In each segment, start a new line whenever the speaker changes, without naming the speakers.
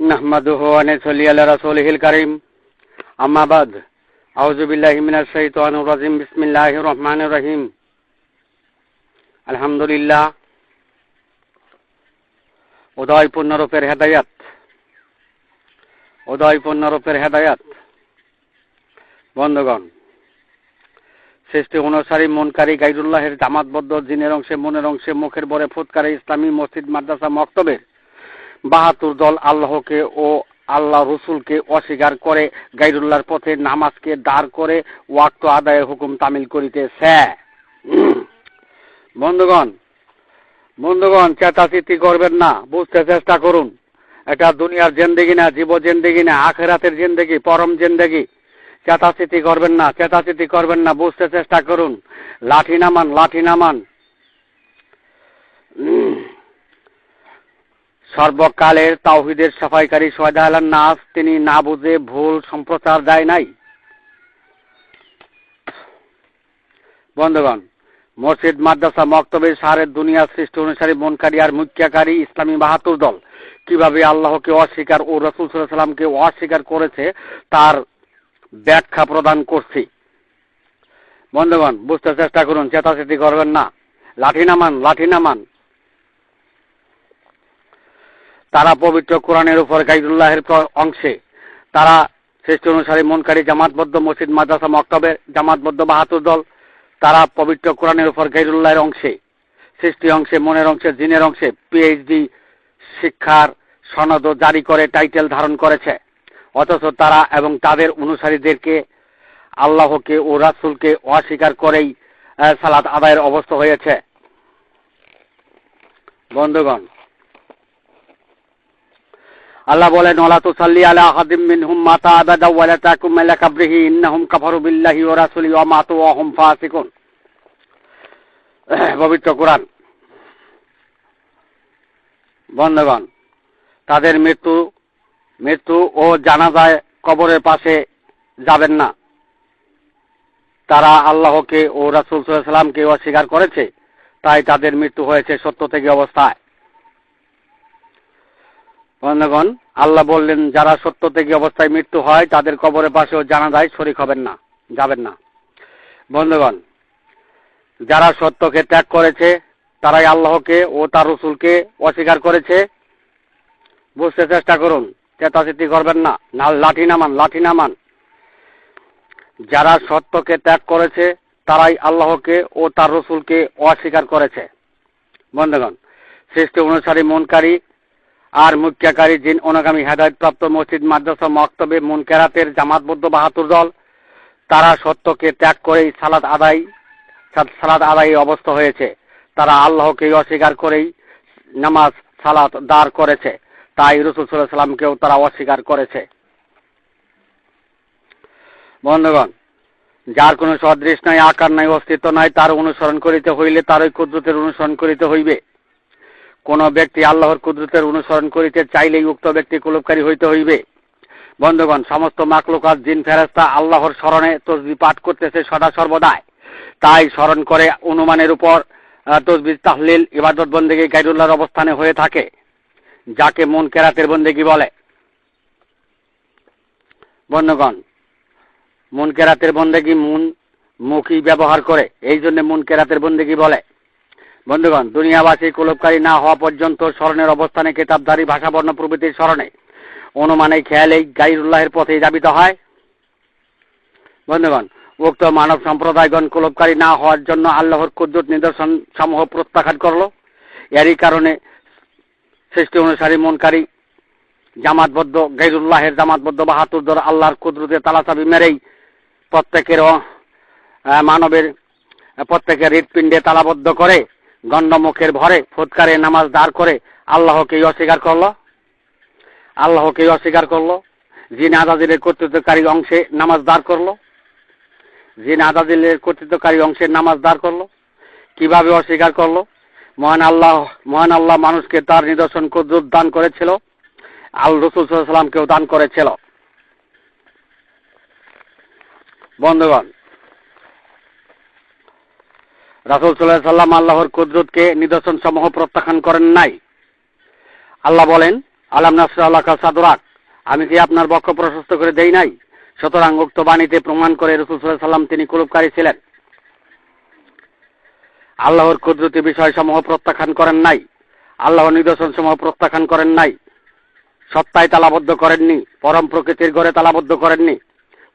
نحمده ونصلي على رسوله الكريم أما بعد أعوذ بالله من الشيطان الرجيم بسم الله الرحمن الرحيم الحمد لله উদয় পূর্ণরূপের হেদায়াত উদয় পূর্ণরূপের হেদায়াত বন্ধগণ সৃষ্টি অনুসারী মনকারী গাইরুল্লাহের জামাতবদ্ধ জিনের অংশে মনের অংশে মুখের বরে ফুৎকারে ইসলামী মসজিদ মাদ্রাসা মক্তবের বাহাতুর দল আল্লাহকে ও আল্লাহ রসুলকে অস্বীকার করে, গাইরুল্লাহর পথে নামাজকে দাঁড় করে ওয়াক্ত আদায়ের হুকুম তামিল করিতেছে। বন্ধুগণ বন্ধুগণ চেতাচিতি করবেন না, বুঝতে চেষ্টা করুন। এটা দুনিয়ার জেন্দেগি না, জীব জেন্দেগি না, আখেরাতের জেন্দেগি, পরম জেন্দেগি। চেতাচিতি করবেন না চেতাচিতি করবেন না, বুঝতে চেষ্টা করুন। লাঠি নামান লাঠি নামান। সর্বকালের তাওহিদের সাফাইকারী সোহেদা নাস তিনি না বুঝে ভুল সম্প্রচার দেয় নাই। বন্ধুগণ, মসজিদ, মাদ্রাসা, মক্তবের সারের দুনিয়া সৃষ্টি অনুসারী মনকারী আর মুখ্যাকারী ইসলামী বাহাতুর দল কীভাবে আল্লাহকে অস্বীকার ও রসুল সাল্লামকে অস্বীকার করেছে তার ব্যাখ্যা প্রদান করছি। বন্ধুগণ, বুঝতে চেষ্টা করুন, চেতাচেতি করবেন না। লাঠি নামান লাঠি নামান। তারা পবিত্র কোরআনের উপর গাইদুল্লাহের অংশে, তারা সৃষ্টি অনুসারী মনকারী জামাতবদ্ধ মসজিদ, মাদ্রাসা, মক্তবের জামাতবদ্ধ বাহাতুর দল, তারা পবিত্র কোরআনের উপর গাইরুল্লাহের অংশে, সৃষ্টি অংশে, মনের অংশে, জিনের অংশে পিএইচডি শিক্ষার সনদ জারি করে, টাইটেল ধারণ করেছে। অথচ তারা এবং তাদের অনুসারীদেরকে আল্লাহকে ও রাসুলকে অস্বীকার করেই সালাত আদায়ের অবস্থা হয়েছে। বন্ধুগণ আল্লাহ বলেন ওলা তুসাল্লি আলা আহাদিম মিনহুম মাতা আবাদা ওয়ালা তাকুম আলা কাবরিহি ইন্নাহুম কাফারু বিল্লাহি ওয়া রাসূলি ওয়া মাতু ওয়া হুম ফাসিকুন। পবিত্র কোরআন। বন্ধগণ, তাদের মৃত্যু মৃত্যু ও জানাজায় কবরের পাশে যাবেন না। তারা আল্লাহকে ও রাসুল সাল্লামকে অস্বীকার করেছে, তাই তাদের মৃত্যু হয়েছে সত্য থেকে অবস্থায়। বন্ধগণ, আল্লাহ বললেন, যারা সত্য থেকে অবস্থায় মৃত্যু হয়, তাদের কবরের পাশেও জানা যায় শরিক হবেন না, যাবেন না। বন্ধুগণ, যারা সত্যকে ত্যাগ করেছে, তারাই আল্লাহকে ও তার রসুলকে অস্বীকার করেছে। বুঝতে চেষ্টা করুন, চেতাচিতি করবেন না না লাঠি নামান লাঠি নামান। যারা সত্যকে ত্যাগ করেছে, তারাই আল্লাহকে ও তার রসুলকে অস্বীকার করেছে। বন্ধুগণ, সৃষ্টি অনুসারী মনকারী আর মুখ্যাকারী জিন অনাগামী হেদায়তপ্রাপ্ত মসজিদ, মাদ্রাসা, মক্তবে, মুনকেরাতের জামাতবদ্ধ বাহাতুর দল, তারা সত্যকে ত্যাগ করেই সালাদ আদায় সালাদ আদায় অবস্থা হয়েছে। তারা আল্লাহকে অস্বীকার করেই নামাজ, সালাত দাঁড় করেছে। তাই রসুল সাল্লামকেও তারা অস্বীকার করেছে। বন্ধুগণ, যার কোনো সদৃশ নাই, আকার নাই, অস্তিত্ব নাই, তার অনুসরণ করিতে হইলে তারই কুদরতের অনুসরণ করিতে হইবে। কোন ব্যক্তি আল্লাহর কুদরতের অনুসরণ করিতে চাইলেই উক্ত ব্যক্তি কুলুপকারী হইতে হইবে। বন্ধুগণ, সমস্ত মাকলুকাত জিন ফেরাস্তা আল্লাহর স্মরণে তসবি পাঠ করতেছে সদা সর্বদাই। তাই স্মরণ করে অনুমানের উপর তসবি তাহলিল, ইবাদত বন্দেগী গাইরুল্লাহর অবস্থানে হয়ে থাকে। যাকে মন কেরাতের বন্দেগী বলে। বন্ধুগণ, মন কেরাতের বন্দেগী মন মুখী ব্যবহার করে, এই জন্য মন কেরাতের বন্দেগী বলে। বন্ধুগণ, দুনিয়াবাসী কুলবকারী না হওয়া পর্যন্ত স্মরণের অবস্থানে কেতাবধারী ভাষাবর্ণ প্রভৃতির স্মরণে অনুমানে খেয়ালেই গাইরুল্লাহের পথে যাবিত হয়। বন্ধুগণ, উক্ত মানব সম্প্রদায়গণ কুলবকারী না হওয়ার জন্য আল্লাহর কুদ্দুত নিদর্শন সমূহ প্রত্যাখ্যান করল। এরই কারণে সৃষ্টি অনুসারী মনকারী জামাতবদ্ধ, গাইরুল্লাহের জামাতবদ্ধ বাহাতুর দর আল্লাহর কুদরতে তালাচাবি মেরেই প্রত্যেকের মানবের প্রত্যেকের হৃৎপিণ্ডে তালাবদ্ধ করে গণ্ডমুখের ভরে ফুৎকারে নামাজ দাঁড় করে আল্লাহকেই অস্বীকার করল। আল্লাহকেই অস্বীকার করল। জিন আদাদিলের কর্তৃত্বকারী অংশে নামাজ দাঁড় করল। জিন আদাদিলের কর্তৃত্বকারী অংশে নামাজ দাঁড় করল। কীভাবে অস্বীকার করল? মহান আল্লাহ মহান আল্লাহ মানুষকে তার নিদর্শন কুদরত দান করেছিল। আল রসুল সাল্লামকেও দান করেছিল। বন্ধুগণ রাসুল সাল্লাহ সাল্লাম আল্লাহর কুদরতকে নিদর্শন সমূহ প্রত্যাখ্যান করেন নাই। আল্লাহ বলেন, আলাম নাসরাল্লাহ সাদরাক, আমি কি আপনার বক্ষ প্রশস্ত করে দেই নাই? সুতরাং উক্ত বাণীতে প্রমাণ করে রসুল সাল্লাহ সাল্লাম তিনি কুলুপকারী ছিলেন। আল্লাহর কুদরতি বিষয় সমূহ প্রত্যাখ্যান করেন নাই। আল্লাহ নিদর্শন সমূহ প্রত্যাখ্যান করেন নাই। সত্তায় তালাবদ্ধ করেননি, পরম প্রকৃতির ঘরে তালাবদ্ধ করেননি।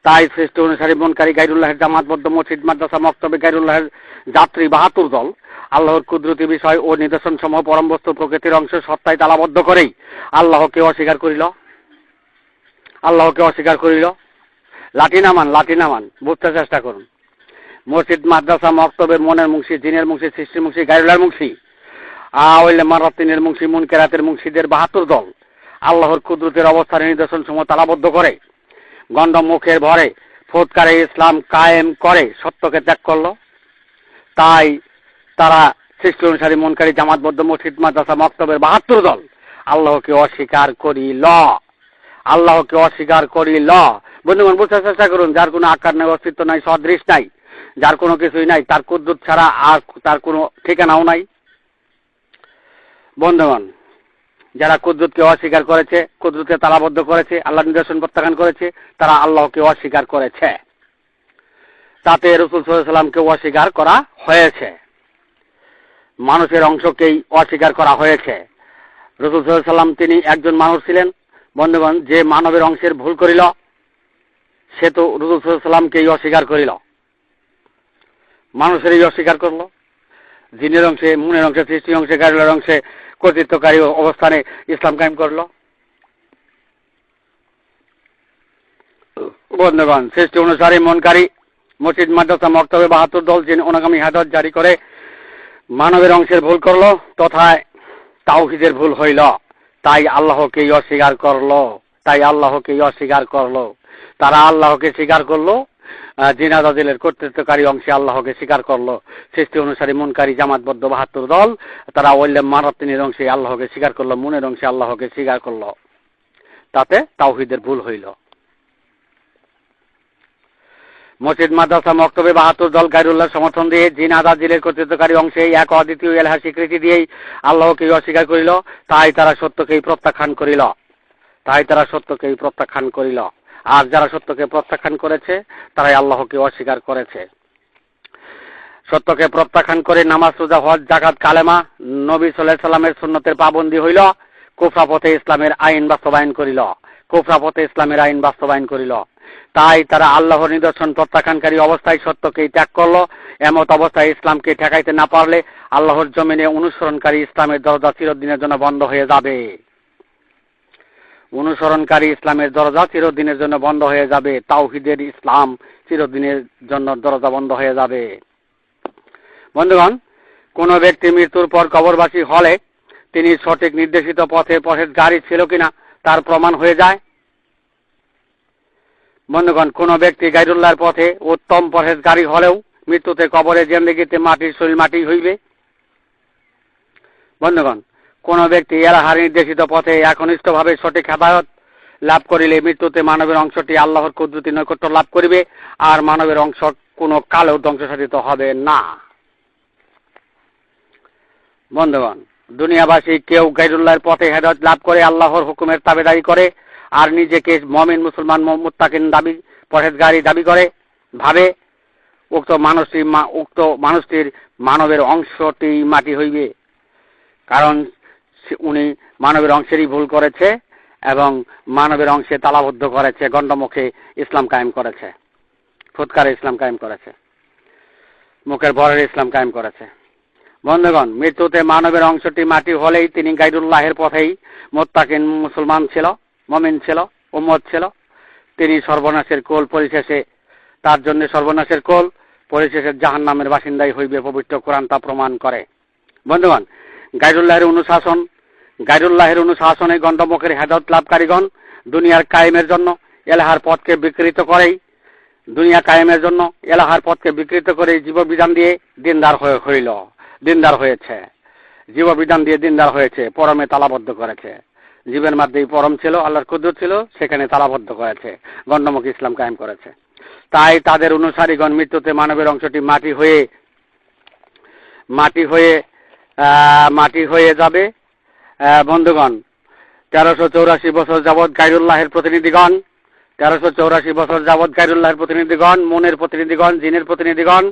তাই সৃষ্টি অনুসারী মনকারী গাইরুল্লাহের জামাতবদ্ধ মসজিদ, মাদ্রাসা, মক্তবে গাইরুল্লাহের যাত্রী বাহাতুর দল আল্লাহর কুদরতি বিষয় ও নিদর্শন সমূহ পরম বস্তু প্রকৃতির অংশ সত্তায় তালাবদ্ধ করেই আল্লাহকে অস্বীকার করিল। আল্লাহকে অস্বীকার করিল। লাঠি নামান লাঠি নামান, বুঝতে চেষ্টা করুন। মসজিদ, মাদ্রাসা মক্তবের মনের মুংশি জিনের মুংশি সৃষ্টির মুংশি গাইরুল্লার মুংশি আওয়াইলে মারাতিনের মুংশি মুনকেরাতের মুংশিদের বাহাত্তর দল আল্লাহর কুদরতের অবস্থানের নিদর্শন সমূহ তালাবদ্ধ করে গন্ডম মুখের ভরে ফোটকারে ইসলাম কায়েম করে সত্যকে ত্যাগ করল। তাই তারা সৃষ্টি অনুসারী মনকারী জামাতবদ্ধ মসজিদ, মাদ্রাসা, মক্তবের বাহাত্তর দল আল্লাহকে অস্বীকার করি ল আল্লাহকে অস্বীকার করি ল বন্ধুগণ, বুঝতে চেষ্টা করুন, যার কোনো আকার নাই, অস্তিত্ব নাই, সদৃশ নাই, যার কোনো কিছুই নাই, তার কুদ্দুত ছাড়া আর তার কোনো ঠিকানাও নাই। বন্ধুগণ যারা কুদ্দুতকে অস্বীকার করেছে কুদ্দুতকে তালাবদ্ধ করেছে, আল্লাহ নিদর্শন প্রত্যাখ্যান করেছে, তারা আল্লাহকে অস্বীকার করেছে। তাতে রসুল সাল্লামকে অস্বীকার করা হয়েছে। মানুষের অংশকেই অস্বীকার করা হয়েছে। রসুল সাল্লাম তিনি একজন মানুষ ছিলেন। বন্ধুগণ, যে মানবের অংশের ভুল করিল, সে তো রসুল সাল্লামকেই অস্বীকার করিল। মানুষেরই অস্বীকার করল। জিনের অংশে মুনের অংশে সৃষ্টি অংশে গাড়ির অংশে কর্তৃত্বকারী অবস্থানে ইসলাম কায়েম করল। বন্ধুগণ, সৃষ্টি অনুসারে মনকারী মসজিদ, মাদ্রাসা, মক্তবে, বাহাত্তর দল যিনি অনাগামী হাদত জারি করে মানবের অংশের ভুল করল তথায় তাওহিদের ভুল হইল, তাই আল্লাহকেই অস্বীকার করল, তাই অল্লাহকেই অস্বীকার করল। তারা আল্লাহকে স্বীকার করল জিনাদাদিলের কর্তৃত্বকারী অংশে আল্লাহকে স্বীকার করল। সৃষ্টি অনুসারী মুনকারী, জামাতবদ্ধ, বাহাত্তর দল, তারা ওল্লেম মারাত্তিনের অংশে আল্লাহকে স্বীকার করল, মুনের অংশে আল্লাহকে স্বীকার করল। তাতে তাওহিদের ভুল হইল। মসজিদ, মাদ্রাসা, মক্তবে বাহাত্তর দল গাইরুল্লাহ সমর্থন দিয়ে জিন আদাজিলের কর্তৃত্বকারী অংশে এক অদ্বিতীয় এলাহা স্বীকৃতি দিয়েই আল্লাহকে অস্বীকার করিল। তাই তারা সত্যকেই প্রত্যাখ্যান করিল। তাই তারা সত্যকেই প্রত্যাখ্যান করিল। আর যারা সত্যকে প্রত্যাখ্যান করেছে, তারাই আল্লাহকে অস্বীকার করেছে। সত্যকে প্রত্যাখ্যান করে নামাজ, রোজা, হজ জাকাত কালেমা নবী সাল্লাহ সাল্লামের সুন্নতের পাবন্দি হইল, কুফরা পথে ইসলামের আইন বাস্তবায়ন করিল, কুফরা পথে ইসলামের আইন বাস্তবায়ন করিল। তাই তারা আল্লাহর নিদর্শন প্রত্যাখ্যানকারী অবস্থায় সত্যকেই ত্যাগ করল, এমত অবস্থায় ইসলামকে ঠেকাইতে না পারলে আল্লাহর জমিনে অনুসরণকারী ইসলামের দরজা চিরদিনের জন্য বন্ধ হয়ে যাবে। অনুসরণকারী ইসলামের দরজা চিরদিনের জন্য বন্ধ হয়ে যাবে। তাওহিদের ইসলাম চিরদিনের জন্য দরজা বন্ধ হয়ে যাবে। বন্ধুগণ, কোন ব্যক্তি মৃত্যুর পর কবরবাসী হলে তিনি সঠিক নির্দেশিত পথে পথের গাড়ি ছিল কিনা তার প্রমাণ হয়ে যায়। বন্ধুগণ, কোন ব্যক্তি গাইরুল্লাহর পথে উত্তম পথের গাড়ি হলেও মৃত্যুতে কবরে জেন্দিগিতে মাটির শরীর মাটি হইবে। বন্ধুগণ কোন ব্যক্তি এলাহার নির্দেশিত পথে একনিষ্ঠভাবে সঠিক হেদায়ত লাভ করিলে মৃত্যুতে মানবের অংশটি আল্লাহর কুদরতি নৈকট্য লাভ করিবে, আর মানবের অংশ কোনো কালেও ধ্বংসসাধিত হবে না। বন্ধুগণ, দুনিয়াবাসী কেউ গাইরুল্লাহর পথে হেদায়ত লাভ করে আল্লাহর হুকুমের তাবেদারি করে, আর নিজেকে মমিন মুসলমান মুত্তাকিন দাবি পরেজগারি দাবি করে, ভাবে, উক্ত মানুষটি উক্ত মানুষটির মানবের অংশটি মাটি হইবে। কারণ উনি মানবের অংশেরই ভুল করেছে এবং মানবের অংশে তালাবদ্ধ করেছে, গণ্ডমুখে ইসলাম কায়েম করেছে। ফুৎকারে ইসলাম কায়েম করেছে। মুখের ভরের ইসলাম কায়েম করেছে। বন্ধুগণ, মৃত্যুতে মানবের অংশটি মাটি হলেই তিনি গাইডুল্লাহের পথেই মোত্তাকিন মুসলমান ছিল, মমিন ছিল, উম্মত ছিল। তিনি সর্বনাশের কোল পরিশেষে তার জন্য সর্বনাশের কোল পরিশেষে জাহান নামের বাসিন্দাই হইবে পবিত্র কোরআন তা প্রমাণ করে। বন্ধুগণ, গাইরুল্লাহের অনুশাসন গাইরুল্লাহের অনুশাসনে গণ্ডমুখের হেদত লাভকারীগণ দুনিয়ার কায়েমের জন্য এলাহার পথকে বিকৃত করেই, দুনিয়া কায়েমের জন্য এলাহার পথকে বিকৃত করে জীববিধান দিয়ে দিনদার হয়ে হইল, দিনদার হয়েছে। জীববিধান দিয়ে দিনদার হয়েছে, পরমে তালাবদ্ধ করেছে। জীবের মধ্যেই পরম ছিল, আল্লাহর কুদুর ছিল, সেখানে তালাবদ্ধ করেছে, গণ্ডমুখ ইসলাম কায়েম করেছে। তাই তাদের অনুসারীগণ মৃত্যুতে মানবের অংশটি মাটি হয়ে মাটি হয়ে মাটি হয়ে যাবে। বন্ধুগণ, তেরোশো চৌরাশি বছর যাবৎ গাইরুল্লাহের প্রতিনিধিগণ, তেরোশো চৌরাশি বছর যাবৎ গাইরুল্লাহের প্রতিনিধিগণ, মনের প্রতিনিধিগণ, জিনের প্রতিনিধিগণ,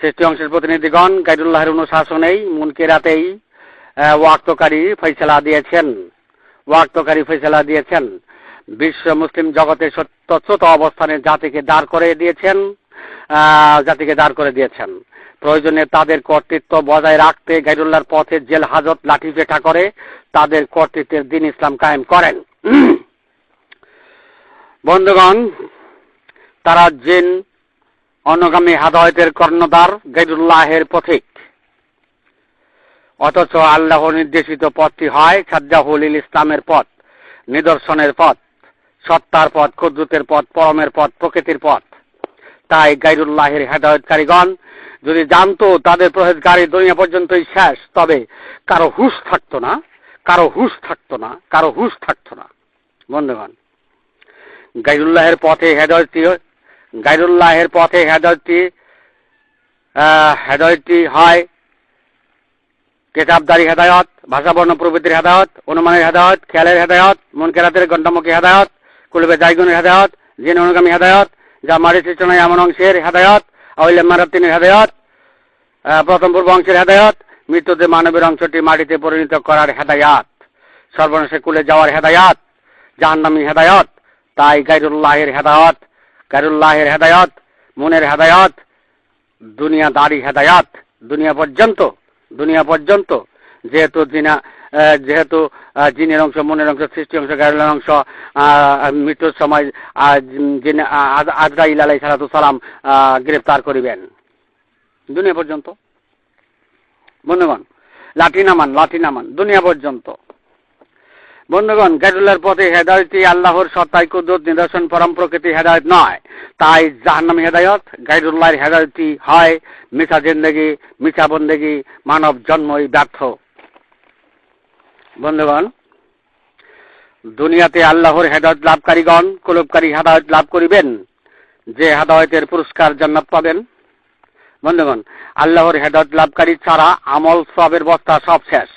সৃষ্টি অংশের প্রতিনিধিগণ, গাইরুল্লাহের অনুশাসনেই মনকে রাতেই ওয়াক্তকারী ফৈসলা দিয়েছেন। ওয়াক্তকারী ফৈসলা দিয়েছেন। বিশ্ব মুসলিম জগতে তচ্ছত অবস্থানে জাতিকে দাঁড় করে দিয়েছেন। জাতিকে দাঁড় করে দিয়েছেন। প্রয়োজনে তাদের কর্তৃত্ব বজায় রাখতে গাইরুল্লাহর পথে জেল হাজত লাঠি পেঠা করে তাদের কর্তৃত্বের দিন ইসলাম কায়েম করেন। বন্ধুগণ, তারা জিন, অনগামী হাদায়তের কর্ণধার গাইরুল্লাহের পথিক অথচ আল্লাহ নির্দেশিত পথটি হয় সাজ্জাহুল ইসলামের পথ, নিদর্শনের পথ, সত্তার পথ ক্ষুদ্রতের পথ, পরমের পথ, প্রকৃতির পথ। তাই গাইরুল্লাহের হেদায়তকারীগণ, যদি জানতো তাদের প্রহেজগারি দুনিয়া পর্যন্তই শেষ, তবে কারও হুশ থাকতো না, কারও হুশ থাকতো না, কারও হুশ থাকতো না। বন্ধুগণ, গাইরুল্লাহের পথে হেদায়তটি, গাইরুল্লাহের পথে হেদায়তটি হেদায়তটি হয় কেতাবদারি হেদায়ত, ভাষাবর্ণ প্রবৃতির হেদায়ত, অনুমানের হেদায়ত, খেয়ালের হেদায়ত মন কেরাতের গণ্ডমুখী হেদায়ত, কুলবে জায়গুনের হেদায়ত, জিন অনুগামী হেদায়ত যা মারি সৃষ্টি এমন অংশের হেদায়ত আউলে মারাতিনের হেদায়ত প্রথম পূর্ব অংশের হেদায়ত, মৃত্যুতে মানবের অংশটি মাটিতে পরিণত করার হেদায়াত, সর্বনাশে কুলে যাওয়ার হেদায়াত, জাহান্নামী হেদায়ত, তাই গাইরুল্লাহের হেদায়ত গাইরুল্লাহের হেদায়ত, মনের হেদায়ত দুনিয়া দাড়ি হেদায়াত, দুনিয়া পর্যন্ত দুনিয়া পর্যন্ত, যেহেতু জিনা যেহেতু জিনের অংশ, মনের অংশ, সৃষ্টি অংশ গাইরুল্লার অংশ মৃত্যুর সময় যিনি আজরাইল আলাই সালাতু সালাম গ্রেফতার করিবেন। দুনিয়া পর্যন্ত? বন্ধুগণ লাঠি নামান লাঠি নামান দুনিয়া পর্যন্ত। বন্ধুগণ গাইরুল্লাহর পথে হেদায়তই আল্লাহর সত্তায় কুদরত নিদর্শন, পরম প্রকৃতি হেদায়ত নয়। তাই জাহান্নামী হেদায়ত গাইরুল্লাহর হেদায়তই হয়। মিছা জিন্দগি, মিছা বন্দেগি, মানব জন্মই ব্যর্থ। বন্ধুগণ, দুনিয়াতে আল্লাহর হেদায়ত লাভকারীগণ, কুলুপকারী হেদায়ত লাভ করিবেন, যে হেদায়তের পুরস্কার জান্নাত পাবেন। বন্ধুগণ, আল্লাহর হেদায়ত লাভকারী ছাড়া আমল সবের বস্তা সব শেষ।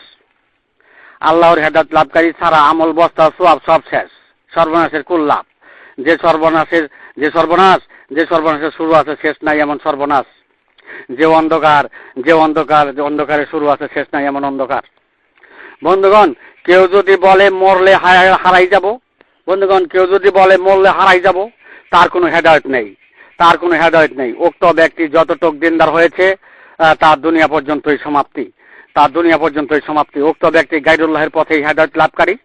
আল্লাহর হেদায়ত লাভকারী ছাড়া আমল, বস্তা সব সব শেষ। সর্বনাশের কুল লাভ। যে সর্বনাশের, যে সর্বনাশ, যে সর্বনাশের শুরু আছে, শেষ নাই এমন সর্বনাশ। যে অন্ধকার যে অন্ধকার, যে অন্ধকারের শুরু আছে, শেষ নাই এমন অন্ধকার। বন্ধুগণ, কেউ যদি বলে মরলে হারাই যাব, বন্ধুগণ, কেউ যদি বলে মরলে হারাই যাব, তার কোনো হেদায়ত নেই। তার কোনো হেদায়ত নেই। উক্ত ব্যক্তি যতটুক দিনদার হয়েছে তার দুনিয়া পর্যন্তই সমাপ্তি। তার দুনিয়া পর্যন্তই সমাপ্তি। উক্ত ব্যক্তি গাইরুল্লাহের পথেই হেদায়ত লাভকারী।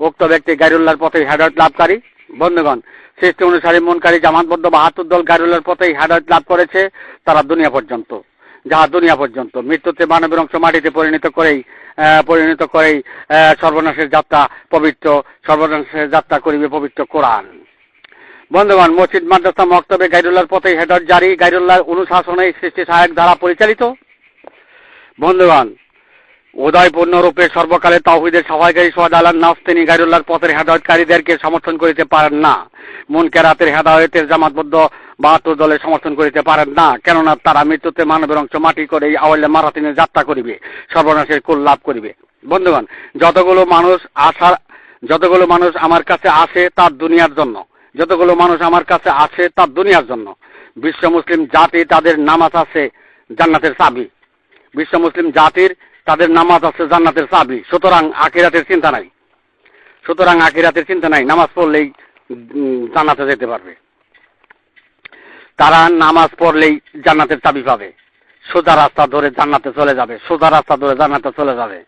উক্ত ব্যক্তি গাইরুল্লাহর পথেই হেদায়ত লাভকারী। বন্ধুগণ, সৃষ্টি অনুসারী মনকারী জামাতবদ্ধ বাহাত্তর দল গাইরুল্লাহর পথেই হেদায়ত লাভ করেছে, তারা দুনিয়া পর্যন্ত। যাহা দুনিয়া পর্যন্ত। মৃত্যুতে মানবের অংশ মাটিতে পরিণত করেই পরিণত করেই সর্বনাশের যাত্রা পবিত্র, সর্বনাশের যাত্রা করিবে পবিত্র কোরআন। বন্ধুগণ, মসজিদ, মাদ্রাসা, মক্তবে, গাইরুল্লাহর পথে হেডর জারি, গাইরুল্লাহর অনুশাসনে সৃষ্টি সহায়ক দ্বারা পরিচালিত। বন্ধুগণ উদয়পূর্ণ রূপে সর্বকালে তাহিদের সহায়কারী সোহাদ আল্লাহ নাস তিনি গাইরুল্লাহর পথের হেদায়তকারীদেরকে সমর্থন করিতে পারেন না। মন কেরাতের হেদায়তের জামাতবদ্ধ বাহাত্তর দলের সমর্থন করিতে পারেন না, কেননা তারা মৃত্যুতে মানবের অংশ মাটি করে এই আওয়ালে মারাতিনে যাত্রা করিবে, সর্বনাশের কুল লাভ করিবে। বন্ধুগণ, যতগুলো মানুষ আসার যতগুলো মানুষ আমার কাছে আসে তার দুনিয়ার জন্য, যতগুলো মানুষ আমার কাছে আসে তার দুনিয়ার জন্য। বিশ্ব মুসলিম জাতি তাদের নামাজ আছে জান্নাতের চাবি। বিশ্ব মুসলিম জাতির তাদের নামাজ আছে জান্নাতের চাবি। সুতরাং আখিরাতের চিন্তা নাই। সুতরাং আখিরাতের চিন্তা নাই, নামাজ পড়লেই জান্নাতে যেতে পারবে। তারা নামাজ পড়লেই জান্নাতের চাবি পাবে। সোজা রাস্তা ধরে জান্নাতে চলে যাবে, সোজা রাস্তা ধরে জান্নাতে চলে যাবে।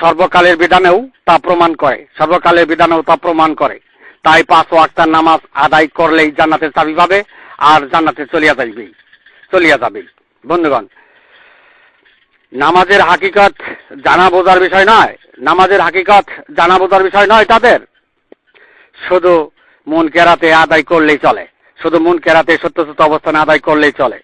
সর্বকালের বিধানেও তা প্রমাণ করে, সর্বকালের বিধানেও তা প্রমাণ করে। তাই পাঁচ ওয়াক্তার নামাজ আদায় করলেই জান্নাতের চাবি পাবে আর জান্নাতে চলিয়া যাইবেই চলিয়া যাবে। বন্ধুগণ, নামাজের হাকিকত জানা বোঝার বিষয় নয়। নামাজের হাকিকত জানা বোঝার বিষয় নয় তাদের। শুধু মন কেরাতে আদায় করলেই চলে। শুধু মন কেরাতে সত্য সত্য অবস্থানে আদায় করলেই চলে।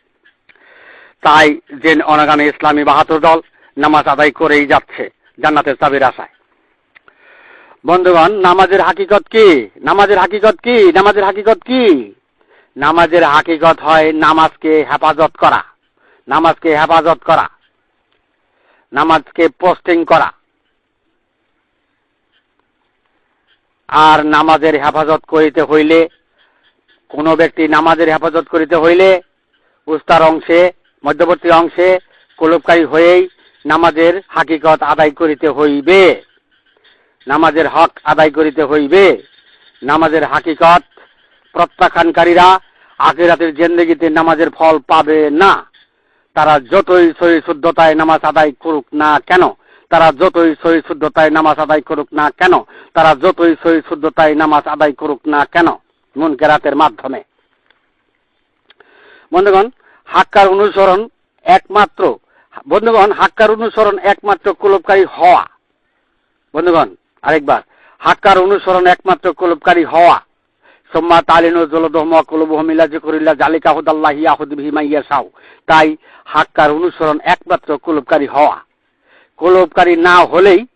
তাই যে অনাগামী ইসলামী বাহাত্তর দল নামাজ আদায় করেই যাচ্ছে জান্নাতের চাবির আশায়। বন্ধুগণ, নামাজের হাকিকত কি? নামাজের হাকিকত কি? নামাজের হাকিকত কি? নামাজের হাকিকত হয় নামাজকে হেফাজত করা। নামাজকে হেফাজত করা। নামাজকে পোস্টিং করা। আর নামাজের হেফাজত করিতে হইলে কোনো ব্যক্তি নামাজের হেফাজত করিতে হইলে উস্তার অংশে, মধ্যবর্তী অংশে কুলুপকারী হয়েই নামাজের হাকিকত আদায় করিতে হইবে। নামাজের হক আদায় করিতে হইবে। নামাজের হাকিকত প্রত্যাখ্যানকারীরা আখিরাতের জেন্দেগিতে নামাজের ফল পাবে না। তারা যতই সহি শুদ্ধতায় নামাজ আদায় করুক না কেন, তারা যতই সহি শুদ্ধতায় নামাজ আদায় করুক না কেন, তারা যতই সহি শুদ্ধতায় নামাজ আদায় করুক না কেন মন কেরাতের মাধ্যমে। বন্ধুগণ, হাক্কার অনুসরণ একমাত্র, বন্ধুগণ, হাক্কার অনুসরণ একমাত্র কুলবকারী হওয়া। বন্ধুগণ, আরেকবার, হাক্কার অনুসরণ একমাত্র কুলবকারী হওয়া। সোম্মা তালিনু জালিকা হুদাল্লাহ সাউ তাই হাক্কার অনুসরণ একমাত্র কুলবকারী হওয়া। কুলবকারী না হলেই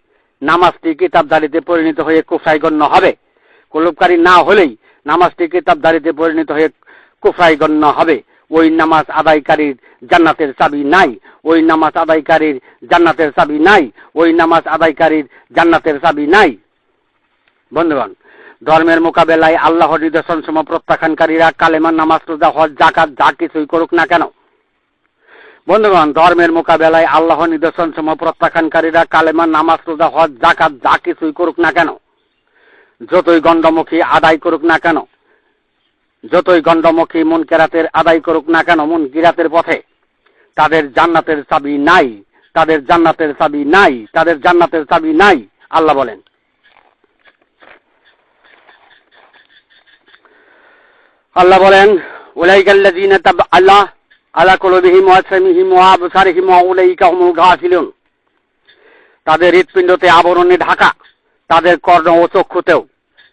নামাজটি কিতাবদারিতে পরিণত হয়ে কুফরাই গণ্য হবে। কুলবকারী না হলেই নামাজটি কিতাবদারিতে পরিণত হয়ে কুফরাই গণ্য হবে। ওই নামাজ আদায়কারীর জান্নাতের চাবি নাই। ওই নামাজ আদায়কারীর জান্নাতের চাবি নাই। ওই নামাজ আদায়কারীর জান্নাতের চাবি নাই। বন্ধুগণ, ধর্মের মোকাবেলায় আল্লাহর নিদর্শন সম প্রত্যাখ্যানকারীরা কালেমান নামাজ, রোজা, হজ জাকাত যা কিছুই করুক না কেন? বন্ধুগণ, ধর্মের মোকাবেলায় আল্লাহর নিদর্শন সম প্রত্যাখ্যানকারীরা কালেমান নামাজ, রোজা, হজ জাকাত যা কিছুই করুক না কেন? যতই গণ্ডমুখী আদায় করুক না কেন, যতই গণ্ডমুখী মন কেরাতের আদায় করুক না কেন, মন কিরাতের পথে, তাদের জান্নাতের চাবি নাই, তাদের জান্নাতের চাবি নাই, তাদের জান্নাতের চাবি নাই, আল্লাহ বলেন। আল্লাহ বলেন উলাইকাল্লাযীনা তাব আল্লাহ আলা কুলুবিহিম ওয়া সামিহিম ওয়া আবসারিহিম ওয়া উলাইকা হুমুল গাফিলুন। তাদের হৃৎপিণ্ডতে আবরণে ঢাকা তাদের কর্ণ ও চক্ষুতেও।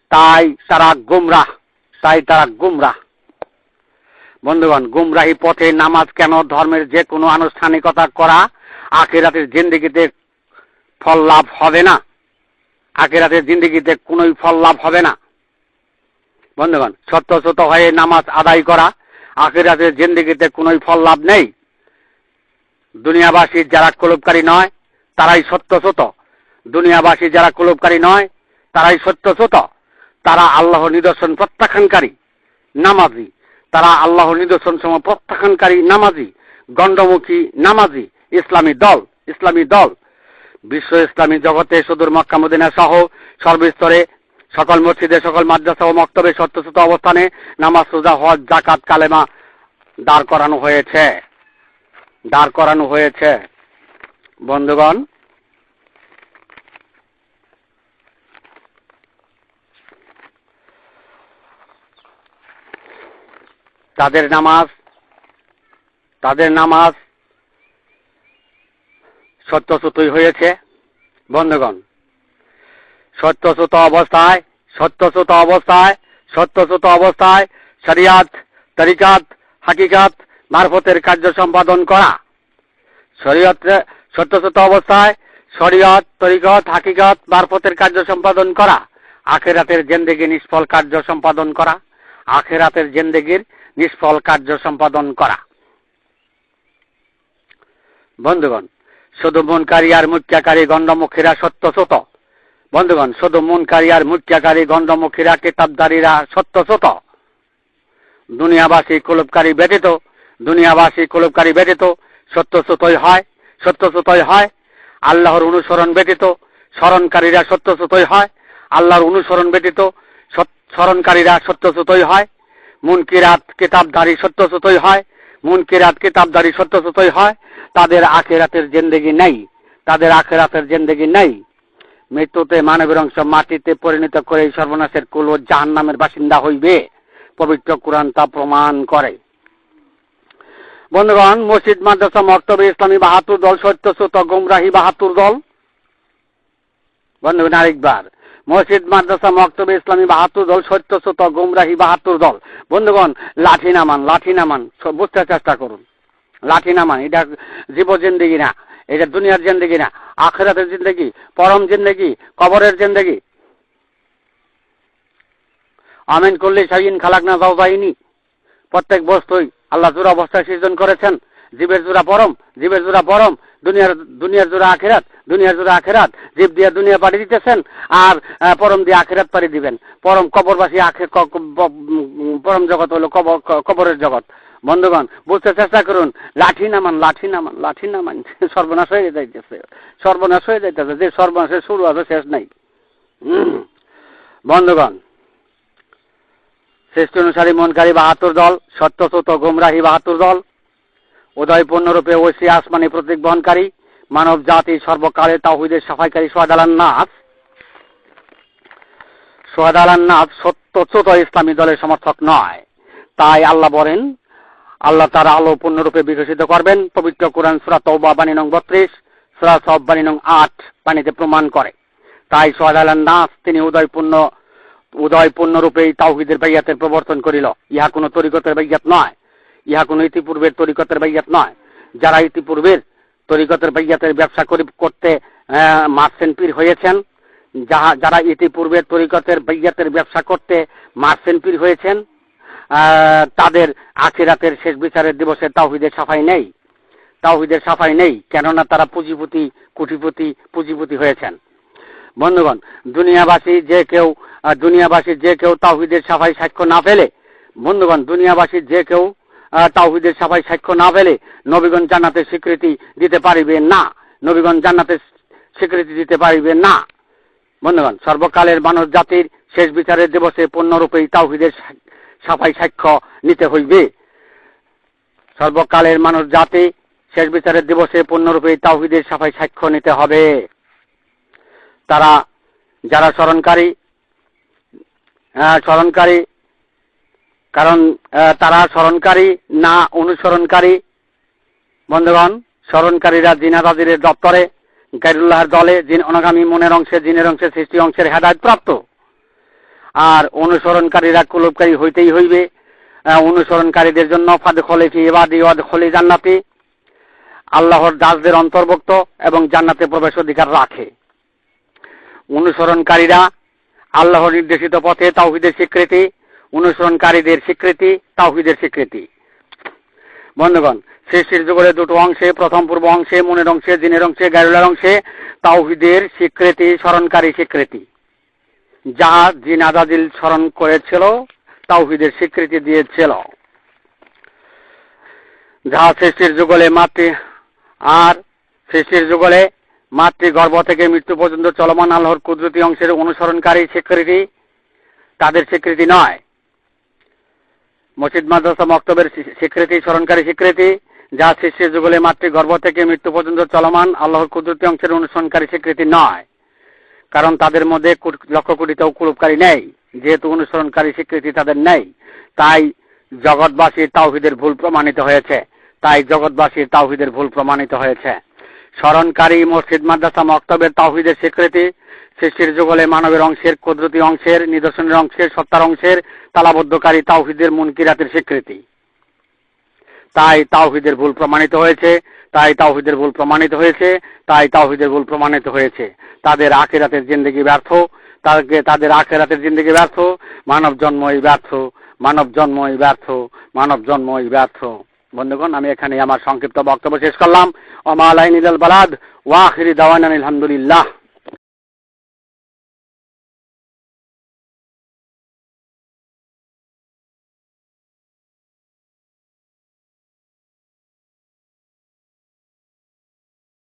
তাই তারা গুমরাহ, তাই তারা গুমরাহ। বন্ধুগণ, গুমরাহি পথে নামাজ কেন ধর্মের যে কোনো আনুষ্ঠানিকতা করা আখেরাতের জিন্দিগিতে ফল লাভ হবে না? আখেরাতের জিন্দিগিতে কোনোই ফল লাভ হবে না? বন্ধুগণ ছোট্ট ছোট হয়ে নামাজ আদায় করা আখেরাতের জিন্দিগিতে কোনোই ফল লাভ নেই? দুনিয়াবাসী যারা কলবকারী নয়, তারাই সত্য ছোট দুনিয়াবাসী যারা কলবকারী নয়, তারাই সত্য ছোট তারা আল্লাহ নিদর্শন প্রত্যাখ্যানকারী, নামাজি। তারা আল্লাহ নিদর্শন সম প্রত্যাখ্যানকারী, নামাজি। গণ্ডমুখী, নামাজি। ইসলামী দল ইসলামী দল। বিশ্ব ইসলামী জগতে সুদূর মক্কা, মদিনা সহ সর্বস্তরে সকল মসজিদে, সকল মাদ্রাসা ও মক্তবে সত্যসূত অবস্থানে নামাজ সোজা হজ জাকাত কালেমা দাঁড় করানো হয়েছে। দাঁড় করানো হয়েছে। বন্ধুগণ তাদের নামাজ তাদের নামাজ সত্যসূতই হয়েছে। বন্ধুগণ, সত্যসূত অবস্থায় সত্যসূত অবস্থায় সত্যসূত অবস্থায় শরিয়াত, তরিকাত, হাকিকাত, মারফতের কার্য সম্পাদন করা। শরীয়ত, সত্যসূত অবস্থায় শরীয়ত, তরিকত, হাকিকত, মারফতের কার্য সম্পাদন করা। আখেরাতের জেন্দেগি নিষ্ফল কার্য সম্পাদন করা। আখেরাতের জেন্দেগির নিষ্ফল কার্য সম্পাদন করা। বন্ধুগণ শুধু মনকারী আর মুখ্যাকারী গণ্ডমুখীরা সত্যসূত। বন্ধুগণ শুধু মনকারী আর মুখ্যাকারী গণ্ডমুখীরা কেতাবদারীরা সত্যসূত। দুনিয়াবাসী কুলবকারী ব্যতীত, দুনিয়াবাসী কুলবকারী ব্যতীত সত্যসূতই হয় সত্যসূতই হয়। আল্লাহর অনুসরণ ব্যতীত স্মরণকারীরা সত্যসূতই হয়। আল্লাহর অনুসরণ ব্যতীত স্মরণকারীরা সত্যসূতই হয়। মুনকিরাত কিতাবধারী সত্যসূতই হয়, মুনকিরাত কিতাবধারী সত্যসূতই হয়, তাদের আখেরাতের জেন্দেগি নেই, তাদের আখেরাতের জেন্দেগি নেই। মৃত্যুতে মানবের অংশ মাটিতে পরিণত করে সর্বনাশের কুল ও জাহান নামের বাসিন্দা হইবে, পবিত্র কোরআন তা প্রমাণ করে। বন্ধুগণ, মসজিদ, মাদ্রাসা, মক্তবে ইসলামী বাহাত্তর দল, সত্যসূত, গুমরাহি বাহাত্তর দল। বন্ধুগণ, আরেকবার মসজিদ, মাদ্রাসা, মক্তবে ইসলামী বাহাত্তর দল সত্যসূত গুমরাহি বাহাত্তর দল। বন্ধুগণ, লাঠি নামান লাঠি নামান বুঝতে চেষ্টা করুন। লাঠি নামান, এটা জীব জিন্দিগি না, এটা দুনিয়ার জিন্দিগি না, আখেরাতের জিন্দগি, পরম জিন্দগি, কবরের জিন্দগি। আমিন করলে সাইন খালাক না যাও যায়নি প্রত্যেক বস্তুই আল্লাহ জোড়া অবস্থায় সৃজন করেছেন। জীবের জোড়া পরম, জীবের জোড়া পরম, দুনিয়ার দুনিয়ার জোড়া আখেরাত। দুনিয়ার জোরে আখেরাত জীব দিয়ে দুনিয়া পাড়ি দিতেছেন আর পরম দিয়ে আখেরাত পাড়ি দিবেন। পরম কবরবাসী আখে ক- ক- ব- উম, পরম জগৎ হলো কবর কবরের জগৎ। বন্ধুগণ বুঝতে চেষ্টা করুন লাঠি নামান লাঠি নামান লাঠি নামান সর্বনাশ হয়ে যাইতেছে। সর্বনাশ হয়ে যাইতেছে যে সর্বনাশের শুরু আছে শেষ নাই। বন্ধুগণ শ্রেষ্ঠ অনুসারী মনকারী বাহাত্তর দল সত্য সত্যসত গোমরাহী বাহাত্তর দল উদয় পূর্ণরূপে ঐশী আসমানি প্রতীক বহনকারী মানব জাতি সর্বকালে তাহিদের সাফাইকারী সোহাদালান নাথ সোহাদালান নাথ সত্যচ্যুত ইসলামী দলের সমর্থক নয়। তাই আল্লাহ বলেন, আল্লাহ তার আলো পূর্ণরূপে বিকশিত করবেন। পবিত্র কোরআন সুরা তৌবা বাণী নং বত্রিশ, সুরা সব বাণী নং আট বাণীতে প্রমাণ করে। তাই সোহাদালান নাথ তিনি উদয়পূর্ণ উদয় পূর্ণরূপেই তাওহিদের বাইয়াতের প্রবর্তন করিল। ইহা কোনো তরিকতের বাইয়াত নয়। ইহা কোনো ইতিপূর্বের তরিকতের বাইয়াত নয়। যারা ইতিপূর্বের তরিকতের বাইয়াতের ব্যবসা করি- করতে মার্সেন্ট পীর হয়েছেন। যাহা, যারা ইতিপূর্বে তরিকতের বাইয়াতের ব্যবসা করতে মার্সেন্ট পীর হয়েছেন তাদের আখিরাতের শেষ বিচারের দিবসে তাওহিদের সাফাই নেই। তাওহিদের সাফাই নেই, কেননা তারা পুঁজিপতি, কুটিপতি, পুঁজিপতি হয়েছেন। বন্ধুগণ, দুনিয়াবাসী যে কেউ দুনিয়াবাসী যে কেউ তাওহিদের সাফাই সাক্ষ্য না পেলে, বন্ধুগণ, দুনিয়াবাসী যে কেউ তাওহিদের সাফাই সাক্ষ্য না পেলে নবীগণ জান্নাতের স্বীকৃতি দিতে পারিবে না। নবীগণ জান্নাতের স্বীকৃতি দিতে পারিবে না। বন্ধুগণ, সর্বকালের মানব জাতির শেষ বিচারের দিবসে পূর্ণরূপেই তাওহিদের সাফাই সাক্ষ্য নিতে হইবে। সর্বকালের মানব জাতি শেষ বিচারের দিবসে পূর্ণরূপেই তাওহিদের সাফাই সাক্ষ্য নিতে হবে। তারা, যারা স্মরণকারী স্মরণকারী কারণ তারা স্মরণকারী, না অনুসরণকারী। বন্ধুগণ, স্মরণকারীরা জিনাদাদিরের দপ্তরে, গাইরুল্লাহর দলে, জিন অনাগামী মনের অংশে, জিনের অংশে সৃষ্টি অংশের হেদায়ত প্রাপ্ত। আর অনুসরণকারীরা কুলবকারী হইতেই হইবে। অনুসরণকারীদের জন্য ফাদ খলিফি এবাদি ওয়াদ খলি জান্নাতি। আল্লাহর দাসদের অন্তর্ভুক্ত এবং জান্নাতে প্রবেশ অধিকার রাখে। অনুসরণকারীরা আল্লাহর নির্দেশিত পথে তাওহিদের স্বীকৃতি অনুসরণকারীদের স্বীকৃতি, তাওহিদের স্বীকৃতি। বন্ধুগণ, সৃষ্টির যুগলে দুটো অংশে, প্রথম পূর্ব অংশে, মনের অংশে, জিনের অংশে গায়ুলার অংশে, তাওহিদের স্বীকৃতি, স্মরণকারী স্বীকৃতি। যা জিন আদাদিল স্মরণ করেছিল, তাওহিদের স্বীকৃতি দিয়েছিল। যা সৃষ্টির যুগলে মাতৃ, আর সৃষ্টির যুগলে মাতৃ গর্ভ থেকে মৃত্যু পর্যন্ত চলমান আল্লাহর কুদরতি অংশের অনুসরণকারী স্বীকৃতি, তাদের স্বীকৃতি নয়। মসজিদ, মাদ্রাসা, মক্তবের স্বীকৃতি, স্মরণকারী স্বীকৃতি যা সৃষ্টির যুগলে মাতৃ, গর্ভ থেকে মৃত্যু পর্যন্ত চলমান আল্লাহর কুদরতি অংশের অনুসরণকারী স্বীকৃতি নয়। কারণ তাদের মধ্যে লক্ষ কোটিতেও কুরুপকারী নেই। যেহেতু অনুসরণকারী স্বীকৃতি তাদের নেই, তাই জগৎবাসীর তাওহিদের ভুল প্রমাণিত হয়েছে। তাই জগৎবাসীর তাওহিদের ভুল প্রমাণিত হয়েছে। স্মরণকারী মসজিদ, মাদ্রাসা, মক্তবের তাওহিদের স্বীকৃতি, সৃষ্টির যুগলে মানবের অংশের, কুদরতি অংশের, নিদর্শনের অংশের, সত্তার অংশের, তালাবদ্ধকারী তাওহিদের মুনকিরাতের স্বীকৃতি। তাই তাওহিদের ভুল প্রমাণিত হয়েছে, তাই তাওহিদের ভুল প্রমাণিত হয়েছে, তাই তাওহিদের ভুল প্রমাণিত হয়েছে। তাদের আখেরাতের জিন্দগি ব্যর্থ তাদেরকে তাদের আখেরাতের জিন্দগি ব্যর্থ, মানব জন্মই ব্যর্থ, মানব জন্মই ব্যর্থ, মানব জন্মই ব্যর্থ। বন্ধুগণ আমি এখানে আমার সংক্ষিপ্ত বক্তব্য শেষ করলাম। ওমা ইদাল বালাদ ওয়াখিরি দাওয়ান আলহামদুলিল্লাহ।